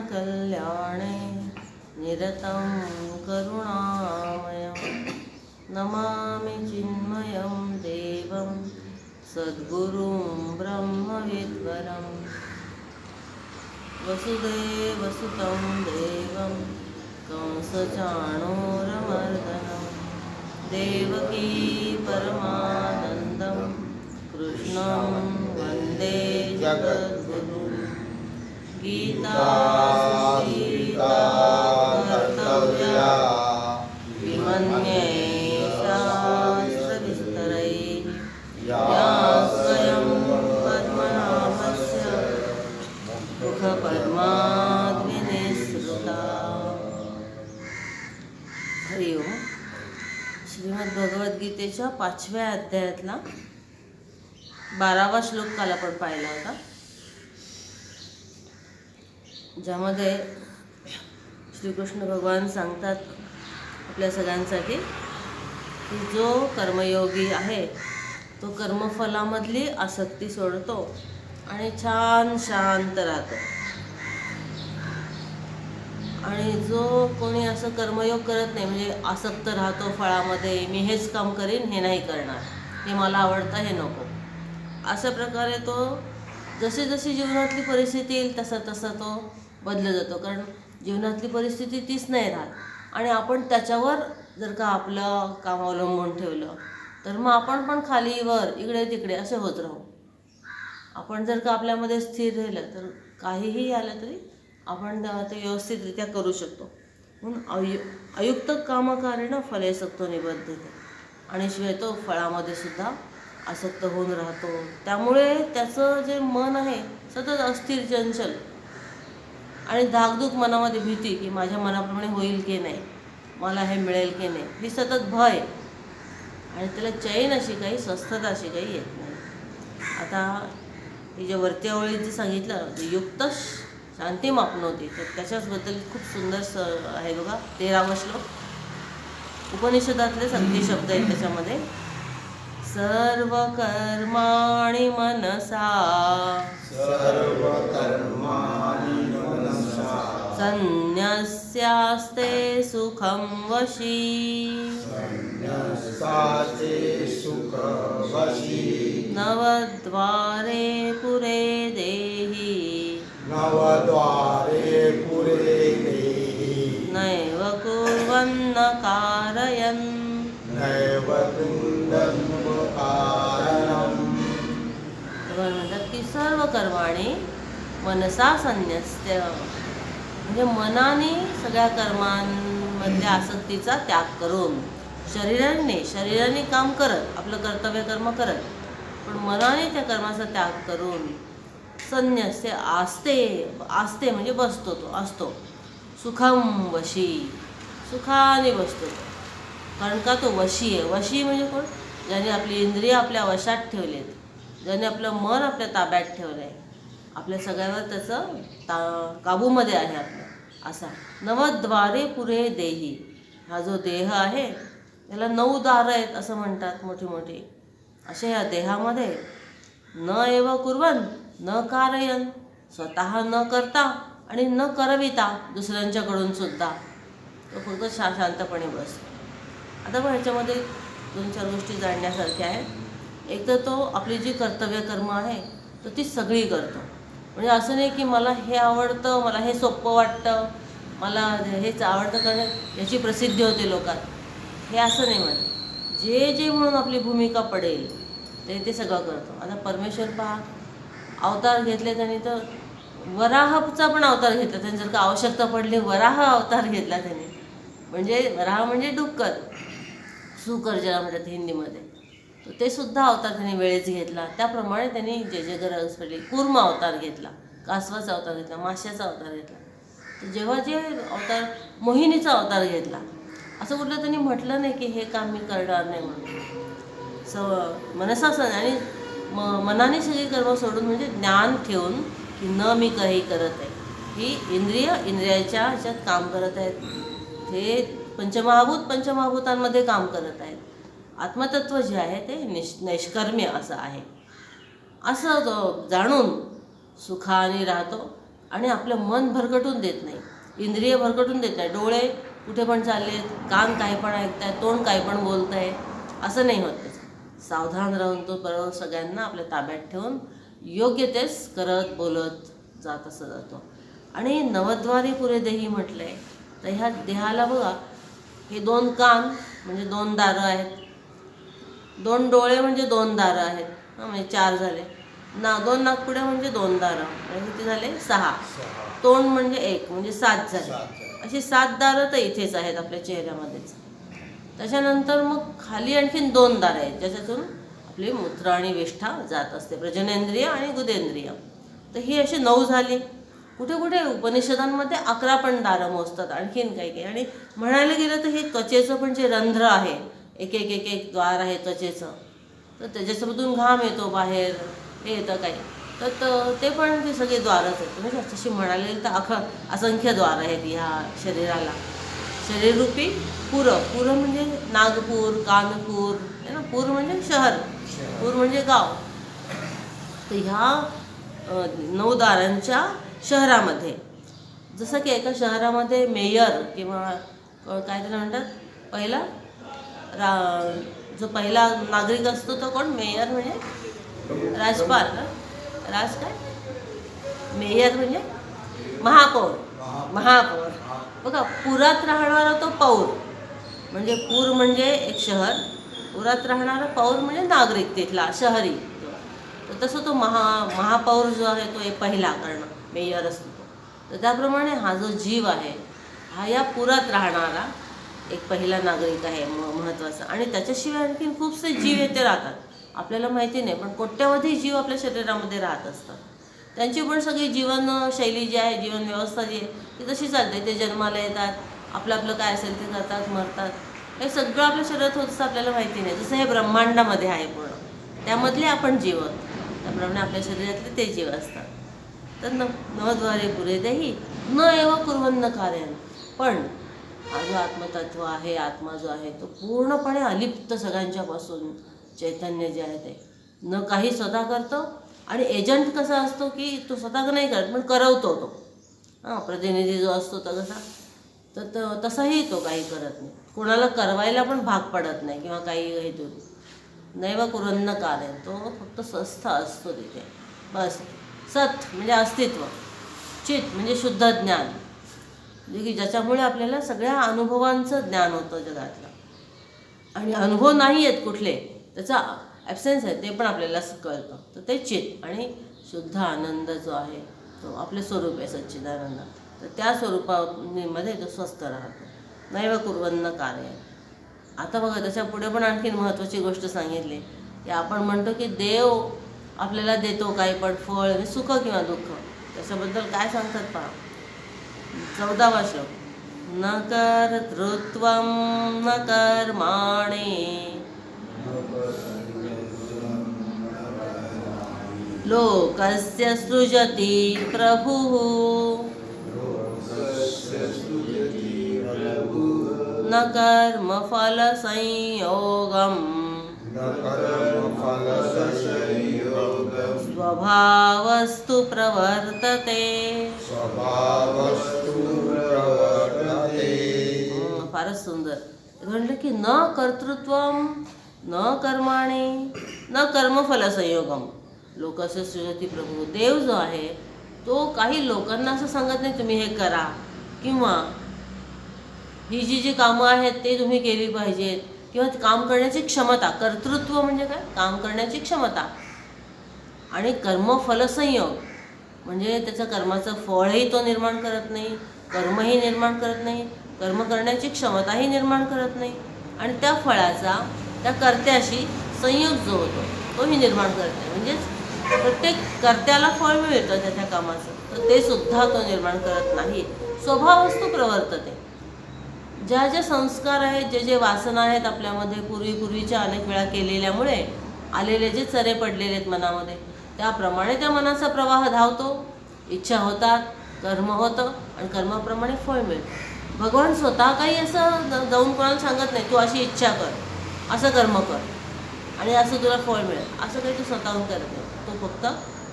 कल्याणे निरतं करुणामयं नमामि चिन्मयं देवं सद्गुरुं ब्रह्मविद्वरं। वसुदेवसुतं देवं कंसचाणूरमर्दनं। देवकी परमानन्दं कृष्णं वन्दे जगत्। गीता गीता कर्तव्या विमन्ये शास्त्रविस्तरैः या स्वयं पद्मनाभस्य श्रुता हरि ओम. श्रीमद भगवद्गीतेच्या पाचव्या अध्यायातला बारावा श्लोक काल आपण पाहिला होता. ज्यामध्ये श्रीकृष्ण भगवान सांगतात आपल्या सगळ्यांसाठी की जो कर्मयोगी आहे तो कर्मफलामधली आसक्ती सोडतो आणि छान शांत राहतो. आणि जो कोणी असं कर्मयोग करत नाही म्हणजे आसक्त राहतो फळामध्ये मी हेच काम करीन हे नाही करणार हे मला आवडतं हे नको. अशा प्रकारे तो जशी जशी जीवनातली परिस्थिती येईल तसा तसा तो बदलत जातो. कारण जीवनातली परिस्थिती तीच नाही राहत. आणि आपण त्याच्यावर जर का आपलं काम अवलंबून ठेवलं तर मग आपण पण खालीवर इकडे तिकडे असे होत राहू. आपण जर का आपल्यामध्ये स्थिर राहिलं तर काहीही आलं तरी आपण ते व्यवस्थितरित्या करू शकतो. म्हणून अयु अयुक्त कामकारेनं फले सकतो निबद्धते आणि शिवाय तो फळामध्ये सुद्धा आसक्त होऊन राहतो. त्यामुळे त्याचं जे मन आहे सतत अस्थिर चंचल आणि धाकधूक मनामध्ये भीती की माझ्या मनाप्रमाणे होईल की नाही? मला हे मिळेल की नाही? ही सतत भय. आणि त्याला चैन अशी काही स्वस्थता अशी काही येत नाही. आता हे जे वरच्या ओळीत जे सांगितलं ते युक्त शांती होती तर त्याच्याचबद्दल खूप सुंदर स आहे बघा तेरावा श्लोक उपनिषदातले संधी शब्द आहेत त्याच्यामध्ये. सर्व कर्माणी मनसा. सर्वकर्माणि मनसा संन्यस्यास्ते सुखं वशी। सुखवशी नवद्वारे पुरे देहि। नवद्वारे पुरे देहि। नैव कुर्वन्न कारयन् नैव सर्व कर्माने मनसा संन्यस्य म्हणजे मनाने सगळ्या कर्मांमधल्या आसक्तीचा त्याग करून शरीराने शरीराने काम करत आपलं कर्तव्य कर्म करत पण मनाने त्या कर्माचा त्याग करून संन्यस्य आस्ते आस्ते म्हणजे बसतो तो असतो. सुखम वशी सुखाने बसतो तो. कारण का तो वशी आहे? वशी म्हणजे कोण? ज्याने आपली इंद्रिय आपल्या वशात ठेवलेत. ज्याने आपलं मन आपल्या ताब्यात ठेवलं आहे आपल्या सगळ्यावर त्याचं ता काबूमध्ये आहे आपलं. असा. नवद्वारे पुरे देही. हा जो देह आहे त्याला नऊ दारं आहेत असं म्हणतात मोठी मोठी. असे या देहामध्ये न एव कुर्वन न कारयन स्वतः न करता आणि न करविता दुसऱ्यांच्याकडून सुद्धा. तो फक्त शा शांतपणे बसतो. आता पण ह्याच्यामध्ये दोन चार गोष्टी जाणण्यासारख्या आहेत. एक तर तो आपली जी कर्तव्य कर्म आहे तर ती सगळी करतो. म्हणजे असं नाही की मला हे आवडतं मला हे सोपं वाटतं मला हेच आवडतं कारण याची प्रसिद्धी होते लोकात. हे असं नाही म्हणत. जे जे म्हणून आपली भूमिका पडेल ते ते सगळं करतो. आता परमेश्वर पहा अवतार घेतले त्यांनी तर वराहचा पण अवतार घेतला त्यांनी. जर का आवश्यकता पडली वराह अवतार घेतला त्यांनी. म्हणजे वराह म्हणजे डुक्कर. सुकर ज्याला म्हणतात हिंदीमध्ये ते सुद्धा अवतार त्यांनी वेळेस घेतला. त्याप्रमाणे त्यांनी जे जे गरज पडली कुर्म अवतार घेतला. कासवाचा अवतार घेतला. माश्याचा अवतार घेतला. तर जेव्हा जे अवतार मोहिनीचा अवतार घेतला असं कुठलं त्यांनी म्हटलं नाही की हे काम मी करणार नाही म्हणून. स मनसासन आणि म मनाने सगळी कर्म सोडून म्हणजे ज्ञान ठेवून की न मी काही करत आहे. ही इंद्रिय इंद्रियाच्या ह्याच्यात काम करत आहेत. हे पंचमहाभूत पंचमहाभूतांमध्ये काम करत आहेत. आत्मतत्व जे आहे ते निष नैष्कर्म्य असं आहे. असं तो जाणून सुखाने राहतो आणि आपलं मन भरकटून देत नाही. इंद्रिय भरकटून देत नाही. डोळे कुठे पण चाललेत कान काय पण ऐकताय तोंड काय पण बोलत आहे असं नाही होत त्याचं. सावधान राहून तो बरोबर सगळ्यांना आपल्या ताब्यात ठेवून योग्य तेच करत बोलत जात असं जातो. आणि नवद्वारी पुरे देही म्हटलं आहे तर ह्या देहाला बघा हे दोन कान म्हणजे दोन दारं आहेत दोन डोळे म्हणजे दोन दारं आहेत. हां म्हणजे चार झाले. ना दोन नागपुड्या म्हणजे दोन दारं. म्हणजे किती झाले? सहा. तोंड म्हणजे एक म्हणजे सात झाले. सात झाले. अशी सात दारं तर इथेच आहेत आपल्या चेहऱ्यामध्येच. त्याच्यानंतर मग खाली आणखीन दोन दारं आहेत ज्याच्यातून आपली मूत्र आणि विष्ठा जात असते. प्रजनेंद्रिय आणि गुदेंद्रिय. तर ही अशी नऊ झाली. कुठे कुठे? उपनिषदांमध्ये अकरा पण दारं मोजतात आणखीन काही काही. आणि म्हणायला गेलं तर हे त्वचेचं पण जे रंध्र आहे एक एक एक एक द्वार आहे त्वचेचं. तर त्याच्यामधून घाम येतो बाहेर हे येतं काही. तर त- ते पण ते सगळे द्वारच आहेत. म्हणजे तशी म्हणायला गेलं तर अख असंख्य द्वार आहेत ह्या शरीराला. शरीररूपी पुर. पुर म्हणजे नागपूर कानपूर है ना? पूर म्हणजे शहर. पूर म्हणजे गाव. तर ह्या अ, नऊ दारांच्या शहरामध्ये जसं की एका शहरामध्ये मेयर किंवा काय त्याला म्हणतात? पहिला रा जो पहिला नागरिक असतो तो कोण? मेयर म्हणजे? राजपाल? राज काय? मेयर म्हणजे? महापौर. महापौर. बघा पुरात राहणारा तो पौर. म्हणजे पूर म्हणजे एक शहर. पुरात राहणारा पौर म्हणजे नागरिक तिथला शहरी. तर तसं तो महा महापौर जो आहे तो एक पहिला करणं मेयर असतो तो. तर त्याप्रमाणे हा जो जीव आहे हा या पुरात राहणारा एक पहिला नागरिक आहे म महत्त्वाचा आणि त्याच्याशिवाय आणखीन खूपसे जीव येथे राहतात. आपल्याला माहिती नाही पण कोट्यावधी जीव आपल्या शरीरामध्ये राहत असतात. त्यांची पण सगळी जीवनशैली जी आहे जीवन व्यवस्था जी आहे ती तशी चालते. ते जन्माला येतात आपलं आपलं काय असेल ते करतात मरतात. हे सगळं आपल्या शरीरात होत असं आपल्याला माहिती नाही. जसं हे ब्रह्मांडामध्ये आहे पूर्ण. त्यामधले आपण जीव त्याप्रमाणे आपल्या शरीरातले ते जीव असतात. तर न नवद्वारे पुरे देही न एव कुर्वन्न कार्यान पण हा जो आत्मतत्व आहे आत्मा जो आहे तो पूर्णपणे अलिप्त सगळ्यांच्यापासून. चैतन्य जे आहे ते. न काही स्वतः करतो आणि एजंट कसा असतो की तो स्वतः नाही करत पण करवतो तो. हां प्रतिनिधी जो असतो तो कसा? तर त- तसाही तो काही करत नाही. कोणाला करवायला पण भाग पडत नाही किंवा काही हेतून नैव कुरन्न आहे तो फक्त स्वस्थ असतो तिथे. बस. सत म्हणजे अस्तित्व. चित म्हणजे शुद्ध ज्ञान. म्हणजे की ज्याच्यामुळे आपल्याला सगळ्या अनुभवांचं ज्ञान होतं जगातलं. आणि अनुभव नाही आहेत कुठले त्याचा ॲब्सेन्स आहे ते पण आपल्याला कळतं. तर ते चित आणि शुद्ध आनंद जो आहे तो आपले स्वरूप आहे सच्चिदानंद. तर त्या स्वरूपामध्ये तो स्वस्थ राहतो. नैव कुर्वन्न कार्य. आता बघा त्याच्या पुढे पण आणखीन महत्त्वाची गोष्ट सांगितली. की आपण म्हणतो की देव आपल्याला देतो काही पण फळ सुख किंवा दुःख. त्याच्याबद्दल काय सांगतात पहा. चौदावा श्लोक. न कर्तृत्वं न कर्माणे लोकस्य सृजति प्रभुः. न कर्मफलसंयोगम् स्वभावस्तु प्रवर्तते। स्वभावस्तु प्रवर्तते। फारच सुंदर. म्हटलं की न कर्तृत्व न कर्माणे न कर्मफल संयोगम लोकस्य सृजती प्रभू देव जो आहे तो काही लोकांना असं सांगत नाही तुम्ही हे करा. किंवा ही जी जी कामं आहेत ते तुम्ही केली पाहिजेत. किंवा काम करण्याची क्षमता कर्तृत्व म्हणजे काय? काम करण्याची क्षमता. आणि कर्मफलसंयोग. म्हणजे त्याचं कर्माचं फळही तो निर्माण करत नाही कर्मही निर्माण करत नाही कर्म करण्याची क्षमताही निर्माण करत नाही. आणि त्या फळाचा त्या कर्त्याशी संयोग जो होतो तोही निर्माण करत नाही. म्हणजेच प्रत्येक कर्त्याला फळ मिळतं त्याच्या कामाचं तर ते सुद्धा तो निर्माण करत नाही. स्वभावस्तू प्रवर्तते. ज्या ज्या संस्कार आहेत जे जे वासना आहेत आपल्यामध्ये पूर्वी पूर्वीच्या अनेक वेळा केलेल्यामुळे आलेले जे चरे पडलेले आहेत मनामध्ये त्याप्रमाणे त्या मनाचा प्रवाह धावतो इच्छा होतात कर्म होतं आणि कर्माप्रमाणे फळ मिळतं. भगवान स्वतः काही असं जाऊन कोणाला सांगत नाही तू अशी इच्छा कर असं कर्म कर आणि असं तुला फळ मिळेल. असं काही तू स्वतःहून करत नाही. तो फक्त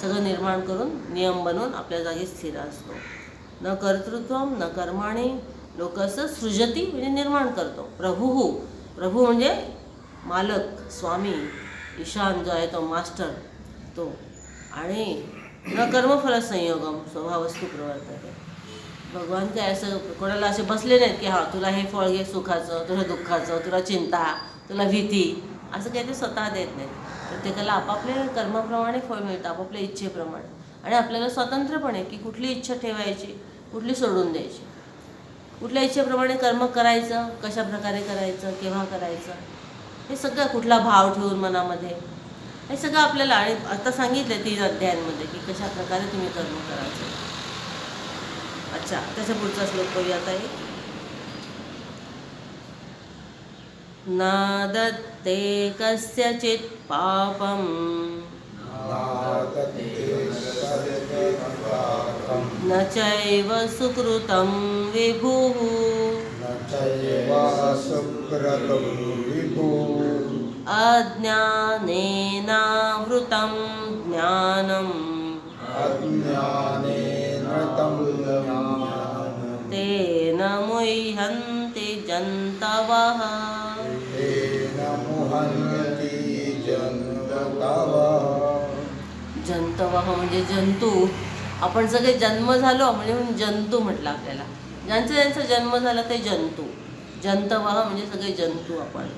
सगळं निर्माण करून नियम बनवून आपल्या जागी स्थिर असतो. न कर्तृत्वम न कर्माने लोक असं सृजती म्हणजे निर्माण करतो. प्रभू प्रभू म्हणजे मालक स्वामी ईशान जो आहे तो मास्टर तो आणि न कर्मफल संयोगम स्वभावस्तू प्रवर्तते. भगवान काय असं कोणाला असे बसले नाहीत की हा तुला हे फळ घे सुखाचं तुला दुःखाचं तुला चिंता तुला भीती असं काही ते स्वतः देत नाहीत. प्रत्येकाला आपापल्या कर्माप्रमाणे फळ मिळतं आपापल्या इच्छेप्रमाणे. आणि आपल्याला स्वतंत्रपणे की कुठली इच्छा ठेवायची कुठली सोडून द्यायची. कुठल्या इच्छेप्रमाणे कर्म करायचं कशा प्रकारे करायचं केव्हा करायचं हे सगळं कुठला भाव ठेवून मनामध्ये हे सगळं आपल्याला आणि आता सांगितलं तीन अध्यायांमध्ये की कशा प्रकारे तुम्ही कर्म करायचं. अच्छा त्याच्या पुढचा श्लोक करूया आता एक न दत्ते कस्यचित् पापम्. न चैव सुकृतं विभुः। न चैव सुकृतं विभुः। अज्ञानेनावृतं ज्ञानम् ज्ञानं। तेन मुह्यन्ति जन्तवः। तेन मुहन्ति जंतवह म्हणजे जंतू. आपण सगळे जन्म झालो म्हणजे म्हणून जंतू म्हटलं आपल्याला. ज्यांचा ज्यांचा जन्म झाला ते जंतू. जंतवाह म्हणजे सगळे जंतू आपण.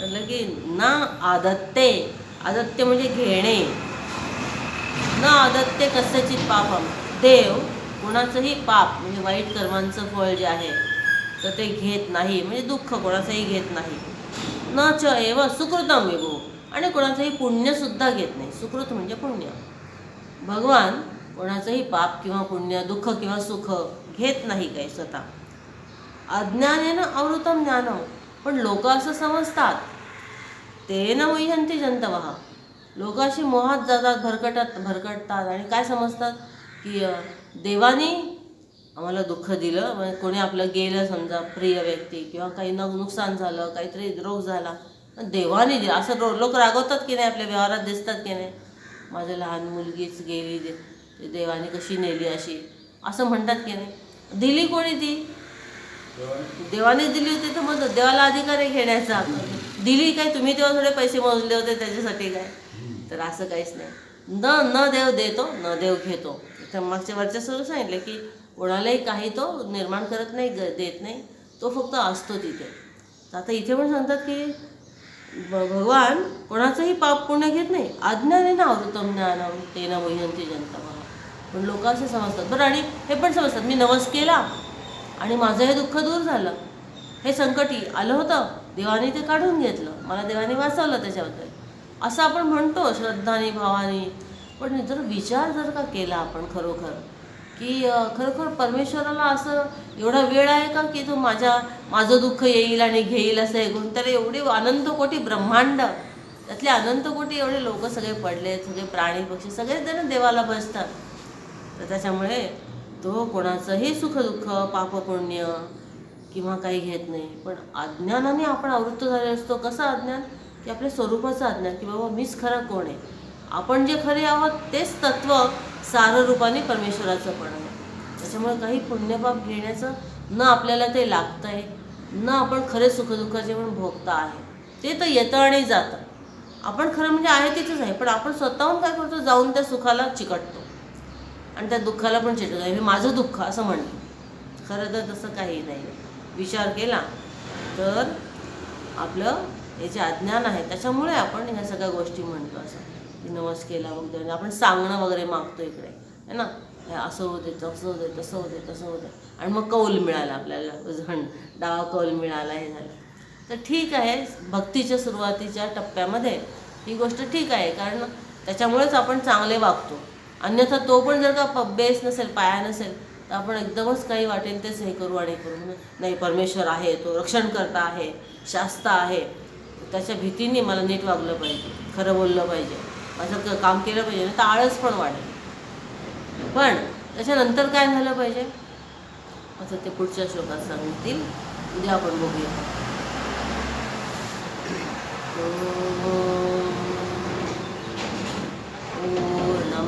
लगे ना आदत्ते. आदत्य म्हणजे घेणे. न आदत्य कशाची पापम देव कोणाचंही पाप म्हणजे वाईट कर्मांचं फळ जे आहे तर ते घेत नाही. म्हणजे दुःख कोणाचंही घेत नाही. न च एव सुकृतम विभू. आणि कोणाचंही पुण्यसुद्धा घेत नाही. सुकृत म्हणजे पुण्य. भगवान कोणाचंही पाप किंवा पुण्य दुःख किंवा सुख घेत नाही काही स्वतः. अज्ञानेनं अवृतम ज्ञानं. पण लोक असं समजतात. ते न वैहंती जंतवहा लोक अशी मोहात जातात भरकटत भरकटतात. आणि काय समजतात? की देवाने देवानी आम्हाला दुःख दिलं. म्हणजे कोणी आपलं गेलं समजा प्रिय व्यक्ती किंवा काही न नुकसान झालं काहीतरी रोग झाला. पण देवाने दिलं. असं रो लोक रागवतात की नाही? आपल्या व्यवहारात दिसतात की नाही? माझ्या लहान मुलगीच गेली दे ते देवाने कशी नेली अशी? असं म्हणतात की नाही? दिली कोणी ती? देवाने दिली होती तर मग देवाला अधिकार आहे घेण्याचा. दिली काय? तुम्ही तेव्हा थोडे पैसे मोजले होते त्याच्यासाठी काय? तर असं काहीच नाही. न न देव देतो न देव घेतो. तर मागच्या वरच्या सर्व सांगितलं की कोणालाही काही तो निर्माण करत नाही ग देत नाही. तो फक्त असतो तिथे. तर आता इथे पण सांगतात की भगवान कोणाचंही पाप पुण्य घेत नाही. अज्ञाने ना अवृतम ते ना मोहंती जनता. पण लोक असे समजतात. बरं आणि हे पण समजतात. मी नवस केला आणि माझं हे दुःख दूर झालं. हे संकटी आलं होतं देवाने ते काढून घेतलं. मला देवाने वाचवलं त्याच्याबद्दल. असं आपण म्हणतो श्रद्धाने भावाने. पण जर विचार जर का केला आपण खरोखर की खरोखर परमेश्वराला असं एवढा वेळ आहे का की तो माझ्या माझं दुःख येईल आणि घेईल असं हे करून एवढे एवढी अनंत कोटी ब्रह्मांड त्यातले अनंत कोटी एवढे लोक सगळे पडले सगळे प्राणी पक्षी सगळेच जण देवाला बसतात. तर त्याच्यामुळे तो कोणाचंही सुखदुःख पापपुण्य किंवा काही घेत नाही. पण अज्ञानाने आपण आवृत्त झाले असतो. कसं अज्ञान? की आपल्या स्वरूपाचं अज्ञान की बाबा मीच खरा कोण आहे? आपण जे खरे आहोत तेच तत्व साररूपाने परमेश्वराचं पण आहे. त्याच्यामुळे काही पुण्यपाप घेण्याचं न आपल्याला ते लागतं आहे न आपण खरे सुखदुःखाचे पण भोगता आहे ते तर येतं आणि जातं. आपण खरं म्हणजे आहे तिथेच आहे. पण आपण स्वतःहून काय करतो? जाऊन त्या सुखाला चिकटतो. आणि त्या दुःखाला पण चिटकतो हे माझं दुःख असं म्हणलं खरं तर तसं काही नाही. विचार केला तर आपलं हे जे अज्ञान आहे त्याच्यामुळे आपण ह्या सगळ्या गोष्टी म्हणतो असं. की नवस केला वगैरे. आपण सांगणं वगैरे मागतो इकडे. है ना? असं होते तसं होते तसं होते तसं होते आणि मग कौल मिळाला आपल्याला. उजळण डावा कौल मिळाला हे झालं. तर ठीक आहे. भक्तीच्या सुरुवातीच्या टप्प्यामध्ये ही गोष्ट ठीक आहे. कारण त्याच्यामुळेच आपण चांगले वागतो. अन्यथा तो पण जर का बेस नसेल पाया नसेल तर आपण एकदमच काही वाटेल तेच हे करू आणि करू. नाही परमेश्वर आहे तो रक्षणकर्ता आहे शास्ता आहे. त्याच्या भीतीने मला नीट वागलं पाहिजे खरं बोललं पाहिजे. माझं क- काम केलं पाहिजे नाही तर आळस पण वाढेल. पण त्याच्यानंतर काय झालं पाहिजे? असं ते पुढच्या श्लोकात सांगतील. उद्या आपण बघूया ॐ